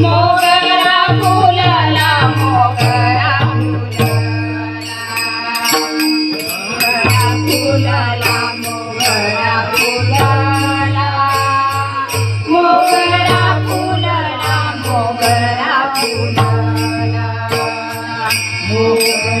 मगरा फोला मगला मगरा फुला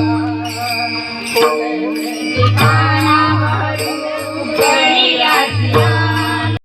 来，